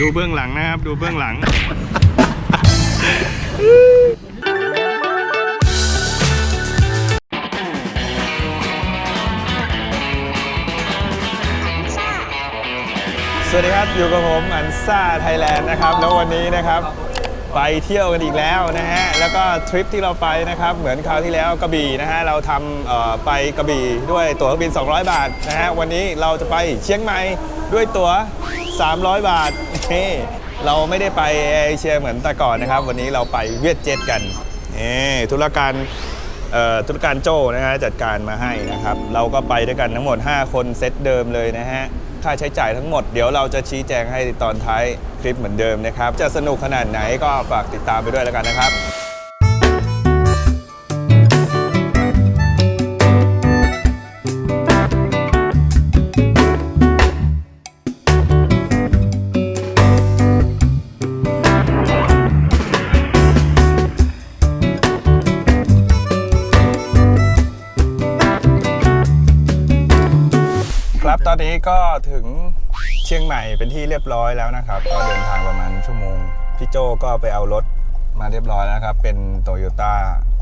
ดูเบื้องหลังนะครับ ดูเบื้องหลัง สวัสดีครับ อยู่กับผมอันซ่าไทยแลนด์นะครับ แล้ววันนี้นะครับ ไปเที่ยวกันอีกแล้วนะฮะ แล้วก็ทริปที่เราไปนะครับ เหมือนคราวที่แล้วกระบี่นะฮะ เราทำไปกระบี่ด้วยตั๋วเครื่องบิน 200 บาทนะฮะ วันนี้เราจะไปเชียงใหม่ด้วยตั๋ว 300 บาทเฮ้เราไม่ได้ไปเอเชียเหมือนแต่ก่อนนะครับ วันนี้เราไปเวียดเจ็ตกันเอธุรการธุรการโจ้นะฮะจัดการมาให้นะครับ เราก็ไปด้วยกันทั้งหมด 5 คนเซตเดิมเลยนะฮะ ค่าใช้จ่ายทั้งหมด เดี๋ยวเราจะชี้แจงให้ตอนท้ายคลิปเหมือนเดิมนะครับ จะสนุกขนาดไหนก็ฝากติดตามไปด้วยแล้วกันนะครับ นนี้ก็ถึงเชียงใหม่เป็นที่เรียบร้อยแล้วนะครับ ก็เดินทางประมาณชั่วโมง พี่โจก็ไปเอารถมาเรียบร้อยแล้วนะครับ เป็น Toyota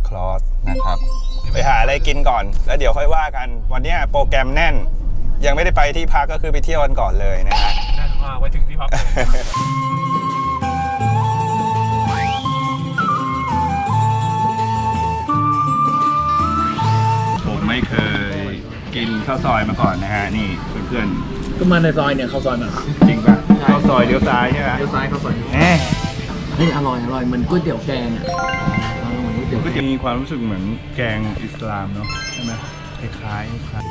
Cross นะครับ ไปหาอะไรกินก่อน แล้วเดี๋ยวค่อยว่ากัน วันเนี้ยโปรแกรมแน่น ยังไม่ได้ไปที่พักก็คือไปเที่ยวกันก่อนเลยนะฮะแน่นมากไว้ถึงที่พักเลยผมไม่เคย กินข้าวซอยมาก่อนนะฮะนี่เพื่อนก็มาในซอยเนี่ยเข้าซอยมาๆจริงป่ะข้าวซอยเลี้ยวซ้ายใช่ไหมเลี้ยวซ้ายเข้าซอยแหมเฮ้ยอร่อยอร่อยเหมือนก๋วยเตี๋ยวแกงอะเออเหมือนก๋วยเตี๋ยวก็แกจะงมีความรู้สึกเหมือนแกงอิสลามเนาะใช่ไหมคล้ายๆคล้าย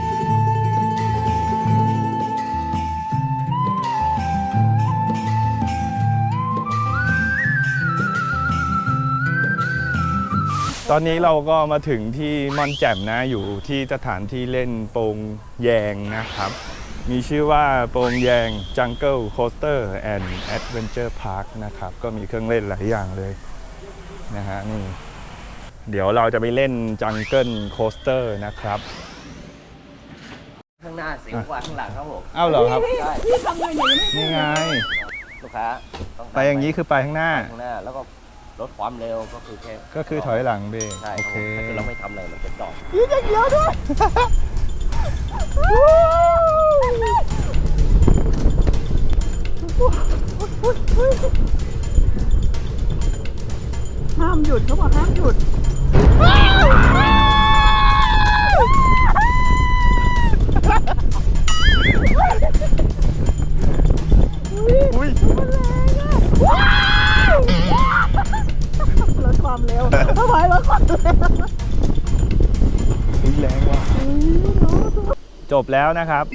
ตอนนี้เราก็มาถึงที่ม่อนแจ่มนะอยู่ที่สถานที่เล่นโปงแยงนะครับ มีชื่อว่าโปงแยง Jungle Coaster and Adventure Park นะครับ ก็มีเครื่องเล่นหลายอย่างเลยนะฮะนี่เดี๋ยวเราจะไปเล่น Jungle Coaster นะครับข้างหน้าสิวกว่าข้างหลังครับผมเอ้าเหรอครับใช่นี่ไงลูกค้าต้องไปอย่างนี้คือไปข้างหน้า ข้างหน้าแล้วก็ ลดความเร็วก็คือแค่ก็คือถอยหลังเบรกใช่โอครับเค ผมถ้าเกิดเราไม่ทำอะไรมันจะจอดห้ามหยุดเขาบอกห้ามหยุด อุ้ยลดความเทำไมลดความเร็วอุ้ยแรงว่ะจบแล้วนะครับ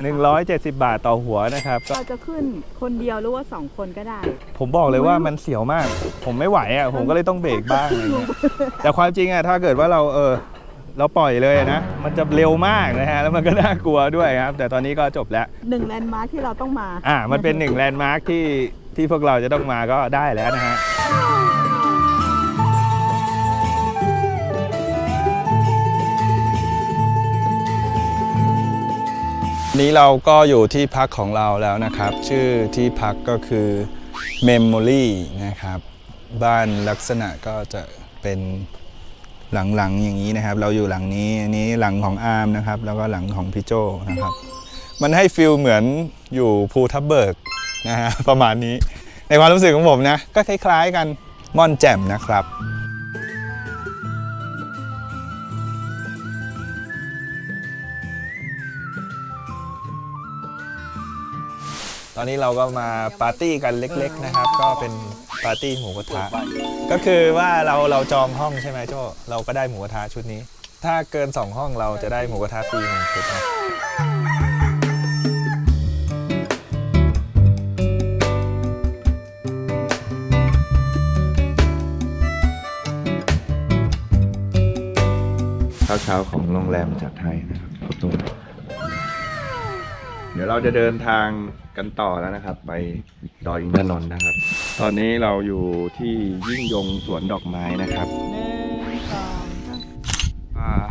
170 บาทต่อหัวนะครับก็เราจะขึ้นคนเดียวหรือว่าสองคนก็ได้ ผมบอกเลยว่ามันเสียวมาก ผมไม่ไหวอะ ผมก็เลยต้องเบรกบ้างอะไรเงี้ยแต่ความจริงอะถ้าเกิดว่าเราเออเราปล่อยเลยนะ มันจะเร็วมากนะฮะ แล้วมันก็น่ากลัวด้วยครับ แต่ตอนนี้ก็จบแล้วหนึ่งแลนด์มาร์คที่เราต้องมา อ่า มันเป็นหนึ่งแลนด์มาร์คที่ ที่พวกเราจะต้องมาก็ได้แล้วนะฮะนี้เราก็อยู่ที่พักของเราแล้วนะครับ ชื่อที่พักก็คือ Memory นะครับ บ้านลักษณะก็จะเป็นหลังๆอย่างนี้นะครับ เราอยู่หลังนี้อันนี้หลังของอาร์มนะครับ แล้วก็หลังของพี่โจนะครับ มันให้ฟิลเหมือนอยู่ภูทับเบิก นะฮะประมาณนี้ในความรู้สึกของผมนะ ก็คล้ายๆกันม่อนแจ่มนะครับตอนนี้เราก็มาปาร์ตี้กันเล็ก ๆนะครับ ก็เป็นปาร์ตี้หมูกระทะก็คือว่าเราเราจองห้องใช่ไหมโจเราก็ได้หมูกระทะชุดนี้ ถ้าเกิน 2 ห้องเราจะได้หมูกระทะฟรีหนึ่งชุดนะ ช้าของโรงแรมจากไทยนะครับขอบคุณเดี๋ยวเราจะเดินทางกันต่อแล้วนะครับ ไปดอยอินทนนท์นะครับ ตอนนี้เราอยู่ที่ยิ่งยงสวนดอกไม้นะครับ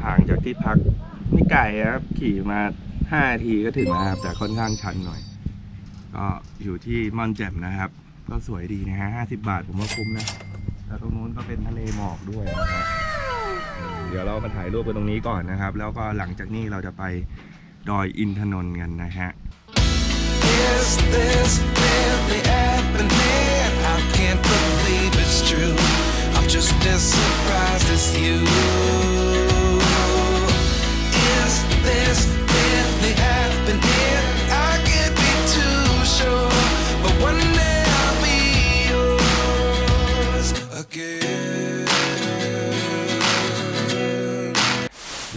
ห่างจากที่พักไม่ไกลครับ ขี่มา5นาทีก็ถึงแล้วครับ แต่ค่อนข้างชันหน่อย ก็อยู่ที่ม่อนแจ่มนะครับ ก็สวยดีนะฮะ50บาทผมว่าคุ้มนะแล้วตรงนู้นก็เป็นทะเลหมอกด้วยนะครับ เดี๋ยวเรามาถ่ายรูปกันตรงนี้ก่อนนะครับ แล้วก็หลังจากนี้เราจะไปดอยอินทนนท์กันนะฮะ Is this really happening?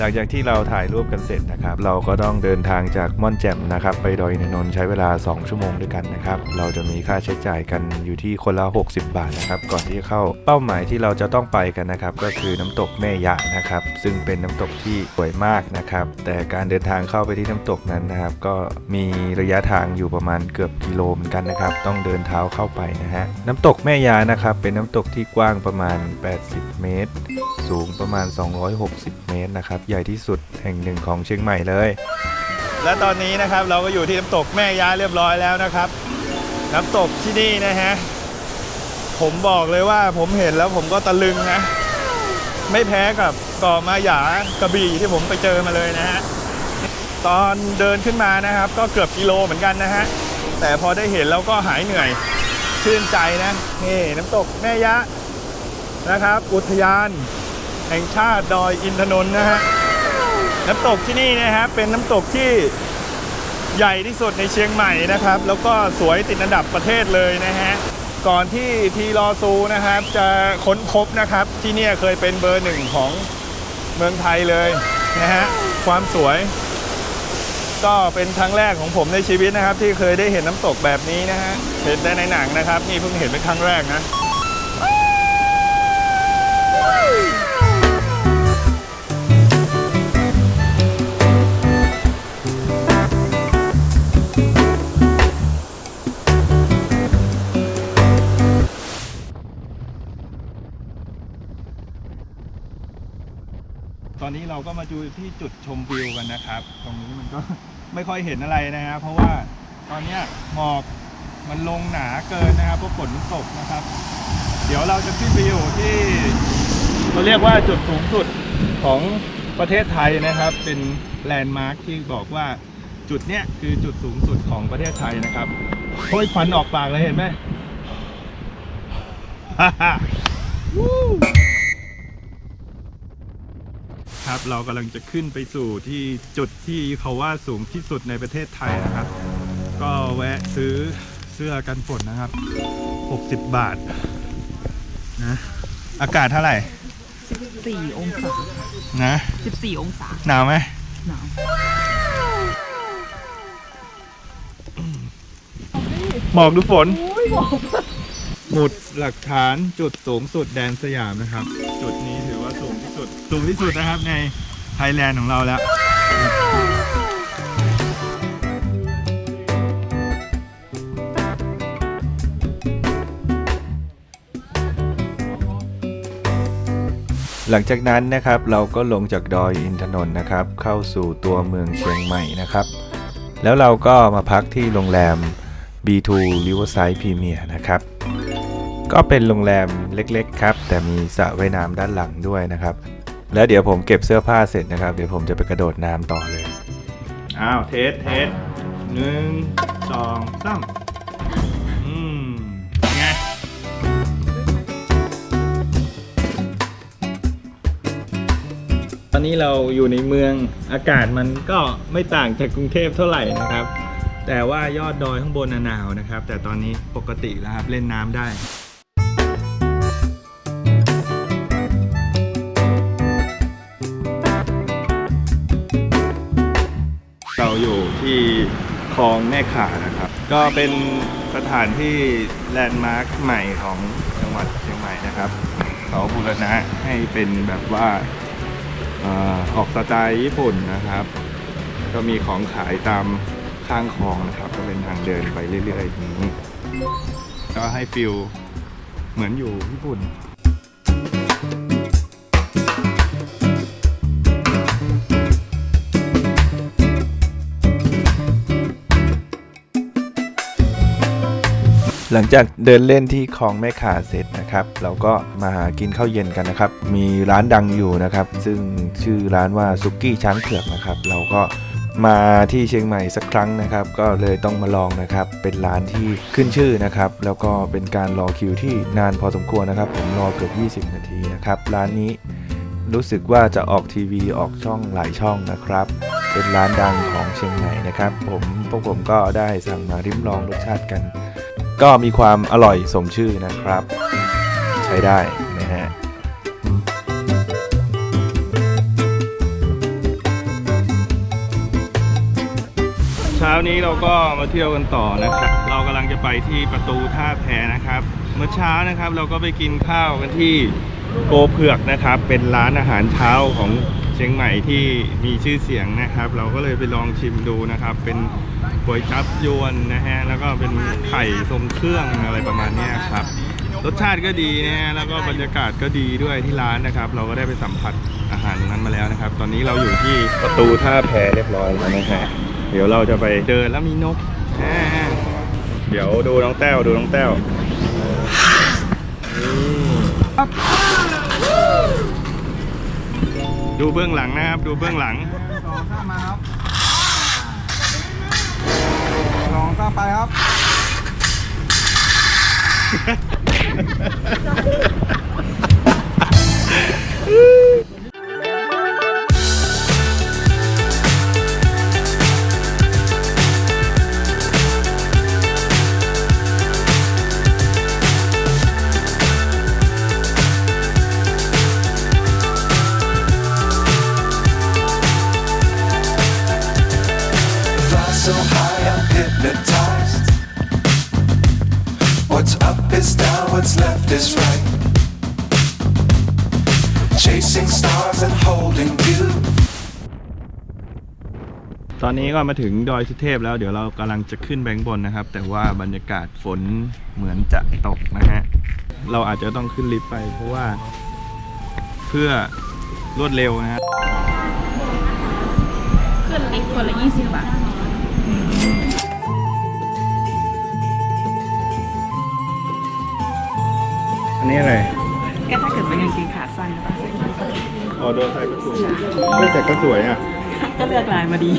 ลังจากที่เราถ่ายรูปกันเสร็จนะครับ เราก็ต้องเดินทางจากม่อนแจ่มนะครับ ไปดอยนนนท์ใช้เวลา 2 ชั่วโมงด้วยกันนะครับ เราจะมีค่าใช้จ่ายกันอยู่ที่คนละ 60 บาทนะครับ ก่อนที่จะเข้าเป้าหมายที่เราจะต้องไปกันนะครับ ก็คือน้ำตกแม่ยะนะครับ ซึ่งเป็นน้ำตกที่สวยมากนะครับ แต่การเดินทางเข้าไปที่น้ำตกนั้นนะครับ ก็มีระยะทางอยู่ประมาณเกือบกิโลเหมือนกันนะครับ ต้องเดินเท้าเข้าไปนะฮะน้ำตกแม่ยานะครับ เป็นน้ำตกที่กว้างประมาณ 80 เมตร สูงประมาณ 260 เมตรนะครับ ใหญ่ที่สุดแห่งหนึ่งของเชียงใหม่เลย และตอนนี้นะครับเราก็อยู่ที่น้ำตกแม่ยาเรียบร้อยแล้วนะครับ น้ำตกที่นี่นะฮะผมบอกเลยว่าผมเห็นแล้วผมก็ตะลึงนะ ไม่แพ้กับ เกาะมาหยากระบี่ที่ผมไปเจอมาเลยนะฮะตอนเดินขึ้นมานะครับ ก็เกือบกิโลเหมือนกันนะฮะแต่พอได้เห็นแล้วก็หายเหนื่อยชื่นใจนะนี่น้ำตกแม่ยะนะครับ อุทยาน แห่งชาติดอยอินทนนท์นะฮะน้ำตกที่นี่นะฮะเป็นน้ำตกที่ใหญ่ที่สุดในเชียงใหม่นะครับ แล้วก็สวยติดอันดับประเทศเลยนะฮะก่อนที่ทีรอซูนะครับ จะค้นพบนะครับที่นี่เคยเป็นเบอร์หนึ่งของ มืองไทยเลยนะฮะความสวย ก็เป็นครั้งแรกของผมในชีวิตนะครับ ที่เคยได้เห็นน้ำตกแบบนี้นะฮะเห็นได้ในหนังนะครับ นี่เพิ่งเห็นเป็นครั้งแรกนะ เราก็มาดูที่จุดชมวิวกันนะครับ ตรงนี้มันก็ไม่ค่อยเห็นอะไรนะครับเพราะว่าตอนเนี้ยหมอกมันลงหนาเกินนะครับเพราะฝนตกนะครับ เดี๋ยวเราจะขึ้นไปอยู่ที่เขาเรียกว่าจุดสูงสุดของประเทศไทยนะครับ เป็นแลนด์มาร์คที่บอกว่าจุดเนี้ยคือจุดสูงสุดของประเทศไทยนะครับโอ้ยควันออกปากเลยเห็นไหมฮ่าฮ่า ครับ เรากำลังจะขึ้นไปสู่ที่จุดที่เขาว่าสูงที่สุดในประเทศไทยนะครับ ก็แวะซื้อเสื้อกันฝนนะครับ 60 บาทนะอากาศเท่าไหร่ 14 องศา นะ 14 องศา หนาวไหมหนาวหมอกดูฝน หมุดหลักฐานจุดสูงสุดแดนสยามนะครับ จุดนี้ถือว่า สูงที่สุดนะครับในไทยแลนด์ของเราแล้ว หลังจากนั้นนะครับเราก็ลงจากดอยอินทนนท์นะครับ เข้าสู่ตัวเมืองเชียงใหม่นะครับ แล้วเราก็มาพักที่โรงแรม B2 Riverside Premier นะครับ ก็เป็นโรงแรมเล็กๆครับ แต่มีสระว่ายน้ำด้านหลังด้วยนะครับ แล้วเดี๋ยวผมเก็บเสื้อผ้าเสร็จนะครับ เดี๋ยวผมจะไปกระโดดน้ำต่อเลย อ้าว เทส เทสหนึ่งสองสามอืมไง ตอนนี้เราอยู่ในเมืองอากาศมันก็ไม่ต่างจากกรุงเทพเท่าไหร่นะครับ แต่ว่ายอดดอยข้างบนน่ะหนาวนะครับ แต่ตอนนี้ปกติแล้วครับ เล่นน้ำได้ ที่คลองแม่ขานะครับ ก็เป็นสถานที่แลนด์มาร์คใหม่ของจังหวัดเชียงใหม่นะครับเขาบูรณะให้เป็นแบบว่าออออกสไตล์ญี่ปุ่นนะครับ ก็มีของขายตามข้างคลองนะครับ ก็เป็นทางเดินไปเรื่อยๆอย่างนี้ ก็ให้ฟิลเหมือนอยู่ญี่ปุ่น หลังจากเดินเล่นที่คลองแม่ขาเสร็จนะครับ เราก็มาหากินข้าวเย็นกันนะครับ มีร้านดังอยู่นะครับ ซึ่งชื่อร้านว่าซุกี้ช้างเผือกนะครับ เราก็มาที่เชียงใหม่สักครั้งนะครับ ก็เลยต้องมาลองนะครับ เป็นร้านที่ขึ้นชื่อนะครับ แล้วก็เป็นการรอคิวที่นานพอสมควรนะครับ ผมรอเกือบ20 นาทีนะครับ ร้านนี้รู้สึกว่าจะออกทีวีออกช่องหลายช่องนะครับ เป็นร้านดังของเชียงใหม่นะครับ ผมพวกผมก็ได้สั่งมาริมลองรสชาติกัน ก็มีความอร่อยสมชื่อนะครับ ใช้ได้นะฮะเช้านี้เราก็มาเที่ยวกันต่อนะครับ เรากำลังจะไปที่ประตูท่าแพนะครับ เมื่อเช้านะครับเราก็ไปกินข้าวกันที่โกเผือกนะครับ เป็นร้านอาหารเช้าของ เชียงใหม่ที่มีชื่อเสียงนะครับ เราก็เลยไปลองชิมดูนะครับ เป็นก๋วยจับยวนนะฮะแล้วก็เป็นไข่ทรงเครื่องอะไรประมาณนี้ครับรสชาติก็ดีนะฮะแล้วก็บรรยากาศก็ดีด้วยที่ร้านนะครับ เราก็ได้ไปสัมผัสอาหารตรงนั้นมาแล้วนะครับ ตอนนี้เราอยู่ที่ประตูท่าแพเรียบร้อยแล้วนะฮะเดี๋ยวเราจะไปเดินแล้วมีนกเดี๋ยวดูน้องแต้วดูน้องแต้ว ดูเบื้องหลังนะครับ ดูเบื้องหลังลองข้ามไปครับ Fly ตอนนี้ก็มาถึงดอยสุเทพแล้วเดี๋ยวเรากำลังจะขึ้นแบงค์บนนะครับ แต่ว่าบรรยากาศฝนเหมือนจะตกนะฮะ เราอาจจะต้องขึ้นลิฟต์ไปเพราะว่าเพื่อรวดเร็วนะฮะขึ้นลิฟต์คนละ 20 บาทอันนี้อะไรก็ถ้าเกิดเป็นกางเกงขาสั้นก็ใส่ ออโดนใส่ก็สวยแต่ก็สวยอะ ก็เลือกลายมาดี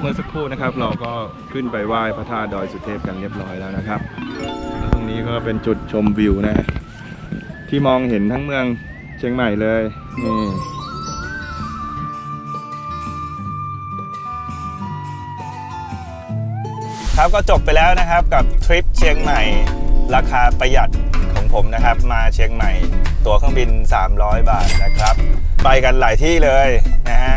เมื่อสักครู่นะครับเราก็ขึ้นไปไหว้พระธาตุดอยสุเทพกันเรียบร้อยแล้วนะครับแล้วตรงนี้ก็เป็นจุดชมวิวนะฮะที่มองเห็นทั้งเมืองเชียงใหม่เลยนี่ ครับก็จบไปแล้วนะครับกับทริปเชียงใหม่ ราคาประหยัดของผมนะครับ มาเชียงใหม่ ตั๋วเครื่องบิน 300 บาทนะครับ ไปกันหลายที่เลยนะฮะ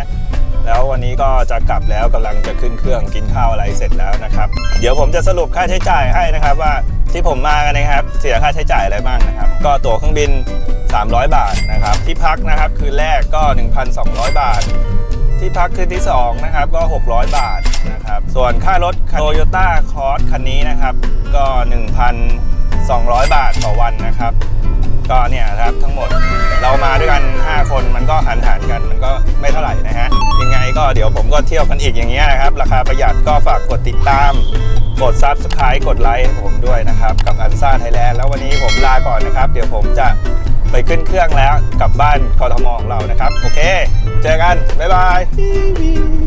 แล้ววันนี้ก็จะกลับแล้วกำลังจะขึ้นเครื่องกินข้าวอะไรเสร็จแล้วนะครับ เดี๋ยวผมจะสรุปค่าใช้จ่ายให้นะครับว่าที่ผมมากันนะครับ เสียค่าใช้จ่ายอะไรบ้างนะครับ ก็ตั๋วเครื่องบิน 300 บาทนะครับ ที่พักนะครับ คืนแรกก็ 1,200 บาท ที่พักคืนที่ 2 นะครับ ก็ 600 บาทนะครับ ส่วนค่ารถโตโยต้าคอร์สคันนี้นะครับ ก็ 1,200 บาทต่อวันนะครับ ก็เนี่ยครับทั้งหมดเรามาด้วยกัน 5 คนมันก็หันหันกันมันก็ไม่เท่าไหร่นะฮะยังไงก็เดี๋ยวผมก็เที่ยวกันอีกอย่างเงี้ยนะครับ ราคาประหยัดก็ฝากกดติดตาม กด Subscribe กดไลค์ผมด้วยนะครับ กับอันซ่าไทยแลนด์แล้ววันนี้ผมลาก่อนนะครับ เดี๋ยวผมจะ ไปขึ้นเครื่องแล้วกลับบ้านกทมของเรานะครับ โอเค เจอกัน บ๊ายบาย